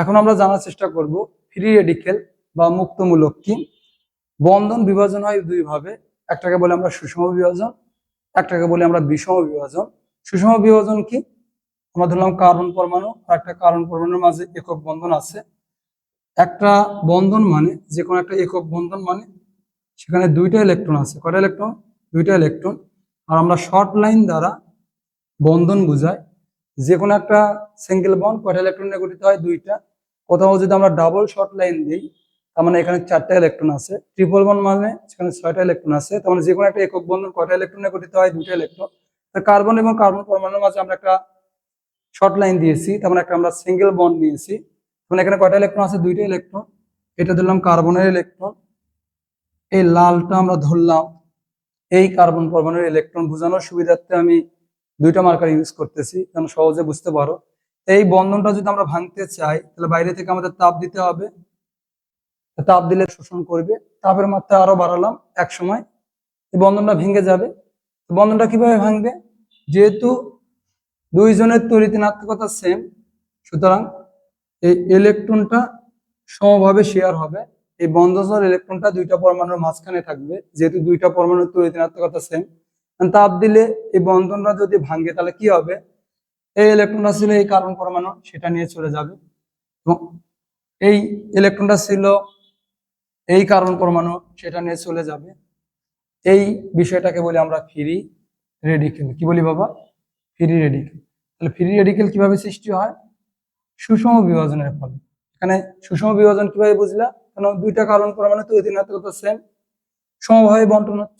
এখন আমরা জানার চেষ্টা করব ফ্রি রেডিকেল বা মুক্তমূলক কি? বন্ধন বিভাজন হয় দুই ভাবে, একটাকে বলে আমরা সুষম বিভাজন, একটাকে বলে আমরা বিষম বিভাজন। সুষম বিভাজন কি? আমরা ধরলাম কার্বন পরমাণু, আর একটা কার্বন পরমাণুর মাঝে একক বন্ধন আছে। একটা বন্ধন মানে যে কোনো একটা একক বন্ধন মানে সেখানে দুইটা ইলেকট্রন আছে। কয়টা ইলেকট্রন দুইটা ইলেকট্রন আর আমরা শর্ট লাইন দ্বারা বন্ধন বুঝাই। যে কোনো একটা সিঙ্গেল বন্ড কয়টা ইলেকট্রন নিয়ে গঠিত হয়? দুইটা। কোথাও যদি আমরা ডাবল শর্ট লাইন দিই, তার মানে এখানে চারটা ইলেকট্রন আছে। ট্রিপল বন মানে সেখানে ছয়টা ইলেকট্রন আছে। তার মানে যে কোনো একটা একক বন্ধন কয়টা ইলেকট্রন গঠিত হয়? দুইটা ইলেকট্রন কার্বন এবং কার্বন পরমাণুর মাঝে আমরা একটা শর্ট লাইন দিয়েছি। তার মানে একটা আমরা সিঙ্গেল বন্ড নিয়েছি। মানে এখানে কয়টা ইলেকট্রন আছে? দুইটা ইলেকট্রন এটা ধরলাম কার্বনের ইলেকট্রন এই লালটা আমরা ধরলাম এই কার্বন পরমাণুর ইলেকট্রন বোঝানোর সুবিধার্থে আমি দুইটা মার্কার ইউজ করতেছি। যেন সহজে বুঝতে পারো। এই বন্ধনটা যদি আমরা ভাঙতে চাই, তাহলে বাইরে থেকে আমাদের তাপ দিতে হবে। তাপ দিলে শোষণ করবে। তাপের মাত্রা আরও বাড়ালাম এক সময় এই বন্ধনটা ভেঙে যাবে। বন্ধনটা কীভাবে ভাঙবে? যেহেতু দুইজনের তড়িৎ ঋণাত্মকতা সেম সুতরাং এই ইলেকট্রনটা সমভাবে শেয়ার হবে। এই বন্ধনস্থল ইলেকট্রনটা দুইটা পরমাণুর মাঝখানে থাকবে। যেহেতু দুইটা পরমাণুর তড়িৎ ঋণাত্মকতা সেম তাপ দিলে এই বন্ধনটা যদি ভাঙে, তাহলে কি হবে? এই ইলেকট্রনটা ছিল এই কার্বন পরমাণু, সেটা নিয়ে চলে যাবে। এবং এই ইলেকট্রনটা ছিল এই কার্বন পরমাণু, সেটা নিয়ে চলে যাবে। এই বিষয়টাকে বলি আমরা ফ্রি রেডিকেল কি বলি বাবা? ফ্রি রেডিকেল তাহলে ফ্রি রেডিকেল কীভাবে সৃষ্টি হয়? সুষম বিভাজনের ফলে। এখানে সুষম বিভাজন কীভাবে বুঝলা? কেন দুইটা কার্বন পরমাণু তো ঋণাত্মকতা সেম সমভাবে বন্টন হচ্ছে।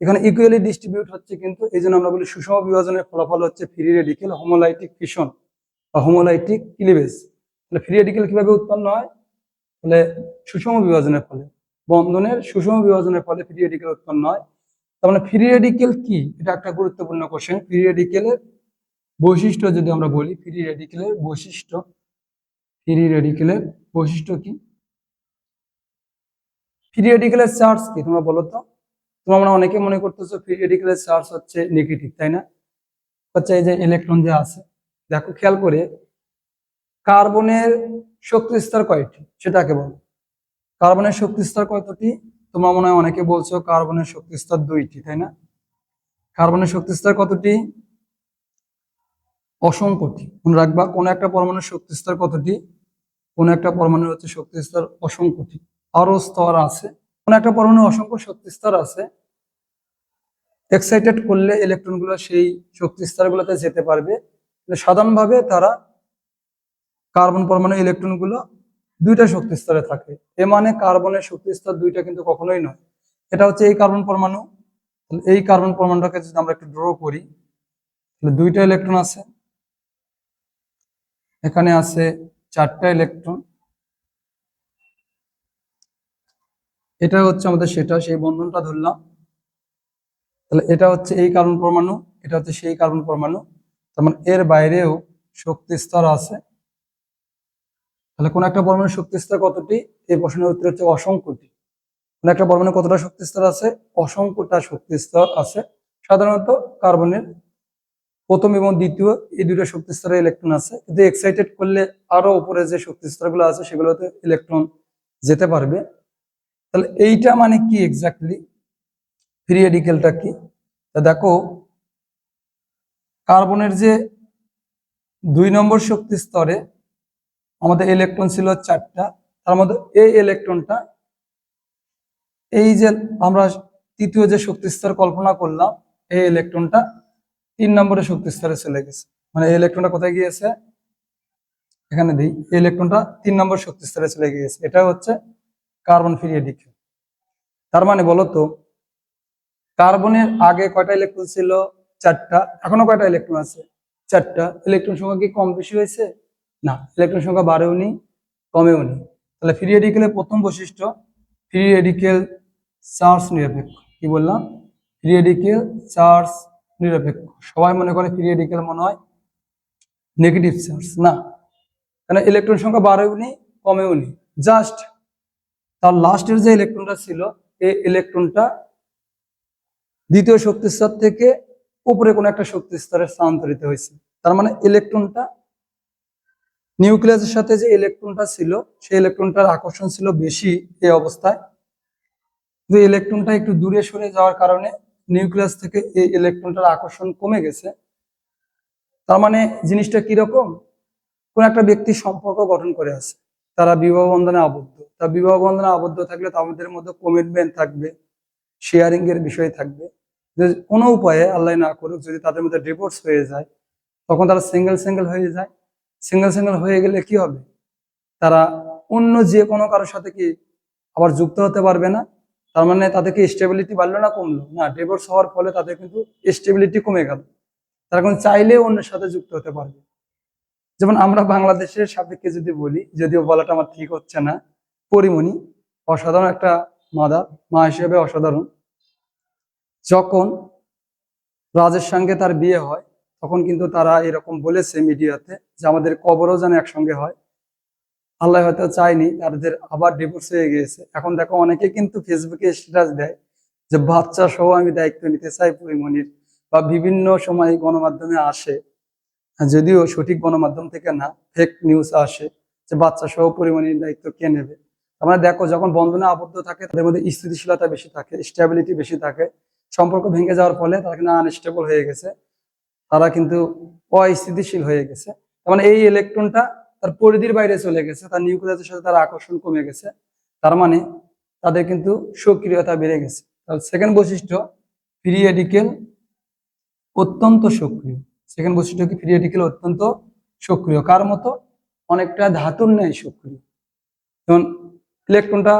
এখানে ইকুয়ালি ডিস্ট্রিবিউট হচ্ছে কিন্তু, এই জন্য আমরা বলি সুষম বিভাজনের ফলাফল হচ্ছে ফ্রি রেডিকেল হোমোলাইটিক ফিশন বা হোমোলাইটিক ক্লিভেজ তাহলে ফ্রি রেডিকেল কীভাবে উৎপন্ন হয়? তাহলে সুষম বিভাজনের ফলে, বন্ধনের সুষম বিভাজনের ফলে ফ্রি রেডিকেল উৎপন্ন হয়। তার মানে ফ্রি রেডিকেল কি? এটা একটা গুরুত্বপূর্ণ কোশ্চেন ফ্রি রেডিকেলের বৈশিষ্ট্য যদি আমরা বলি ফ্রি রেডিকেলের বৈশিষ্ট্য ফ্রি রেডিকেলের বৈশিষ্ট্য কি? ফ্রি রেডিকেলের চার্জ কি তোমরা বলো তো? তোমরা অনেকে মনে করতেছো ফ্রি রেডিকেলের চার্জ হচ্ছে নেগেটিভ তাই না? হচ্ছে এই যে ইলেকট্রন যে আছে, দেখো খেয়াল করে, কার্বনের শক্তি স্তর কয়টি? সেটাকে বলো। কার্বনের শক্তি স্তর কতটি? তোমরা মনে হয় অনেকে বলছো কার্বনের শক্তি স্তর দুইটি, তাই না? কার্বনের শক্তি স্তর কতটি? অসংখ্যটি মনে রাখবা, কোন একটা পরমাণুর শক্তি স্তর কতটি? কোন একটা পরমাণুর হচ্ছে শক্তি স্তর অসংখ্যটি আরও স্তর আছে কোন একটা পরমাণু অসংখ্য শক্তি স্তর আছে। এক্সাইটেড করলে ইলেকট্রনগুলো সেই শক্তি স্তরগুলোতে যেতে পারবে। সাধারণভাবে তারা কার্বন পরমাণু ইলেকট্রনগুলো দুইটা শক্তি স্তরে থাকে। এ মানে কার্বনের শক্তি স্তর দুইটা কিন্তু কখনোই নয়। এটা হচ্ছে এই কার্বন পরমাণু। এই কার্বন পরমাণুটাকে যদি আমরা একটু ড্র করি, তাহলে দুইটা ইলেকট্রন আছে। এখানে আছে চারটা ইলেকট্রন এটা হচ্ছে আমাদের সেটা, সেই বন্ধনটা ধরলাম। তাহলে এটা হচ্ছে এই কার্বন পরমাণু, এটা হচ্ছে সেই কার্বন পরমাণু। তার মানে এর বাইরেও শক্তি স্তর আছে। তাহলে কোন একটা পরমাণুর শক্তি স্তর কতটি? এই প্রশ্নের উত্তর হচ্ছে অসংখ্যটি কোন একটা পরমাণু কতটা শক্তি স্তর আছে? অসংখ্যটা শক্তি স্তর আছে। সাধারণত কার্বনের প্রথম এবং দ্বিতীয় এই দুটো শক্তি স্তরে ইলেকট্রন আছে। কিন্তু এক্সাইটেড করলে আরও উপরে যে শক্তি স্তরগুলো আছে সেগুলোতে ইলেকট্রন যেতে পারবে। তাহলে এইটা মানে কি এক্স্যাক্টলি ফ্রি কি? তা দেখো, কার্বনের যে দুই নম্বর শক্তি স্তরে আমাদের ইলেকট্রন ছিল চারটা, তার মধ্যে এই ইলেকট্রনটা এই যে আমরা তৃতীয় যে শক্তি স্তর কল্পনা করলাম, এই ইলেকট্রনটা তিন নম্বরের শক্তি স্তরে চলে গেছে। মানে এই ইলেকট্রনটা কোথায় গিয়েছে? এখানে দিই, এই ইলেকট্রনটা তিন নম্বর শক্তি স্তরে চলে গিয়েছে। এটা হচ্ছে কার্বন ফ্রি রেডিকেল তার মানে বলতো, কার্বনের আগে কয়টা ইলেকট্রন ছিল? চারটা। এখনও কয়টা ইলেকট্রন আছে? চারটা। ইলেকট্রন সংখ্যা কি কম বেশি হয়েছে? না ইলেকট্রন সংখ্যা বাড়েও নি, কমেও নি। তাহলে ফ্রি রেডিকেলের প্রথম বৈশিষ্ট্য ফ্রি রেডিকেল চার্জ নিরপেক্ষ। কি বললাম? ফ্রি রেডিকেল চার্জ নিরপেক্ষ। সবাই মনে করে ফ্রি রেডিকেল মনে হয় নেগেটিভ চার্জ না, কেন? ইলেকট্রন সংখ্যা বাড়েও নি, কমেও নি। জাস্ট তার লাস্টের যে ইলেকট্রনটা ছিল, এই ইলেকট্রনটা দ্বিতীয় শক্তিস্তর থেকে উপরে কোনো একটা শক্তি স্তরে স্থানান্তরিত হয়েছে। তার মানে ইলেকট্রনটা নিউক্লিয়াসের সাথে যে ইলেকট্রনটা ছিল, সেই ইলেকট্রনটার আকর্ষণ ছিল বেশি এই অবস্থায়। যে ইলেকট্রনটা একটু দূরে সরে যাওয়ার কারণে নিউক্লিয়াস থেকে এই ইলেকট্রনটার আকর্ষণ কমে গেছে। তার মানে জিনিসটা কীরকম? কোন একটা ব্যক্তি সম্পর্ক গঠন করে আছে। তারা বিবাহ বন্ধনে আবদ্ধ। তা বিবাহ বন্ধনে আবদ্ধ থাকলে তাদের মধ্যে কমিটমেন্ট থাকবে শেয়ারিং এর বিষয় থাকবে। যে কোনো উপায়ে আল্লাহ না করুক, যদি তাদের মধ্যে ডিভোর্স হয়ে যায়, তখন তারা সিঙ্গেল সিঙ্গেল হয়ে যায়। সিঙ্গেল সিঙ্গেল হয়ে গেলে কি হবে? তারা অন্য যে কোনো কারোর সাথে কি আবার যুক্ত হতে পারবে না? তার মানে তাদের কি স্টেবিলিটি বাড়লো না কমলো? না ডিভোর্স হওয়ার ফলে তাদের কিন্তু স্টেবিলিটি কমে গেল। তারা এখন চাইলে অন্যের সাথে যুক্ত হতে পারবে। যেমন আমরা বাংলাদেশের সাপেক্ষে যদি বলি, যদিও বলাটা আমার ঠিক হচ্ছে না পরিমণি অসাধারণ একটা মাদার, মা হিসেবে অসাধারণ। যখন রাজের সঙ্গে তার বিয়ে হয়, তখন কিন্তু তারা এরকম বলেছে মিডিয়াতে যে আমাদের কবরও যেন একসঙ্গে হয়। আল্লাহ হয়তো চায়নি, তাদের আবার ডিভোর্স হয়ে গিয়েছে। এখন দেখো অনেকে কিন্তু ফেসবুকে স্ট্যাটাস দেয় যে বাচ্চা সহ আমি দায়িত্ব নিতে চাই পরিমণির বা বিভিন্ন সময় গণমাধ্যমে আসে। যদিও সঠিক গণমাধ্যম থেকে না ফেক নিউজ আসে যে বাচ্চা সহ পরিমণির দায়িত্ব কে নেবে? আমরা দেখো যখন বন্ধনে আবদ্ধ থাকে, তাদের মধ্যে স্থিতিশীলতা বেশি থাকে স্টেবিলিটি বেশি থাকে। সম্পর্ক ভেঙে যাওয়ার ফলে তারা কিন্তু আনস্টেবল হয়ে গেছে। তারা কিন্তু অস্থিতিশীল হয়ে গেছে। মানে এই ইলেকট্রনটা তার পরিধির বাইরে চলে গেছে, তার নিউক্লিয়াসের সাথে তার আকর্ষণ কমে গেছে। তার মানে তাদের কিন্তু সক্রিয়তা বেড়ে গেছে। তাহলে সেকেন্ড বৈশিষ্ট্য পিরিয়ডিক্যাল অত্যন্ত সক্রিয়। সেকেন্ড বৈশিষ্ট্য কি? পিরিয়ডিক্যাল অত্যন্ত সক্রিয়। কার মতো? অনেকটা ধাতুর ন্যায় সক্রিয়। যেমন ইলেকট্রনটা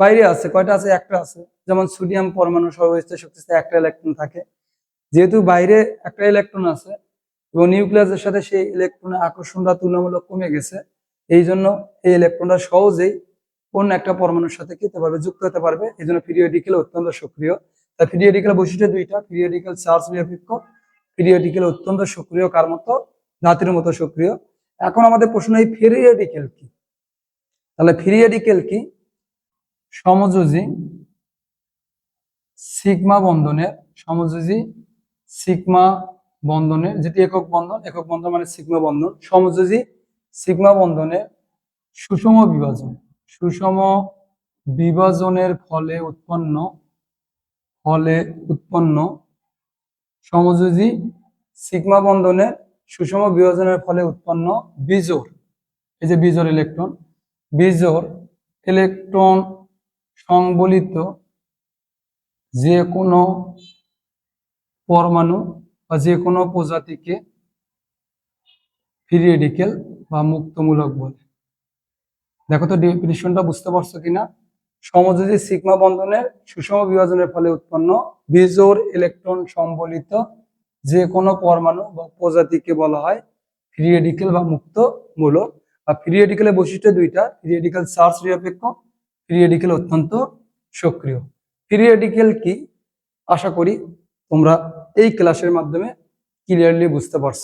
বাইরে আছে, কয়টা আছে? একটা আছে। যেমন সোডিয়াম পরমাণু সর্বস্থ শক্তিতে একটা ইলেকট্রন থাকে। যেহেতু বাইরে একটা ইলেকট্রন আছে, এবং নিউক্লিয়াসের সাথে সেই ইলেকট্রনের আকর্ষণটা তুলনামূলক কমে গেছে, এই জন্য এই ইলেকট্রনটা সহজেই অন্য একটা পরমাণুর সাথে কি পারবে যুক্ত হতে পারবে। এই জন্য পিরিয়ডিক্যাল অত্যন্ত সক্রিয়। তাই পিরিয়ডিক্যাল বৈশিষ্ট্য দুইটা। পিরিয়ডিক্যাল চার্জ নিরপেক্ষ পিরিয়ডিক্যাল অত্যন্ত সক্রিয়, কার মতো? ধাতুর মতো সক্রিয়। এখন আমাদের প্রশ্ন, এই পিরিয়ডিক্যাল কি? তাহলে পিরিয়ডিক্যাল কি? সমযোজী সিগমা বন্ধনের সমযোজী সিগমা বন্ধনের যেটি একক বন্ধন একক বন্ধন মানে সিগমা বন্ধন, সমযোজী সিগমা বন্ধনের সুষম বিভাজন। সুষম বিভাজনের ফলে উৎপন্ন ফলে উৎপন্ন সমযোজী সিগমা বন্ধনের সুষম বিভাজনের ফলে উৎপন্ন বিজোড়। এই যে বিজোড় ইলেকট্রন বিজোড় ইলেকট্রন সংবলিত যে কোনো পরমাণু বা যে কোনো প্রজাতিকে পিরিয়ডিক্যাল বা মুক্তমূলক বলে। দেখো তো ডেফিনিশনটা বুঝতে পারছ কিনা? সমযোজী সিগমা বন্ধনের সুষম বিভাজনের ফলে উৎপন্ন বিজোড় ইলেকট্রন সংবলিত যে কোনো পরমাণু বা প্রজাতিকে বলা হয় পিরিয়ডিক্যাল বা মুক্ত বা পিরিয়ডিক্যালের বৈশিষ্ট্য দুইটা পিরিয়ডিক্যাল সার্চ নিরপেক্ষ পিরিয়ডিক্যাল অত্যন্ত সক্রিয়। পিরিয়ডিক্যাল কি? আশা করি তোমরা এই ক্লাসের মাধ্যমে ক্লিয়ারলি বুঝতে পারছ।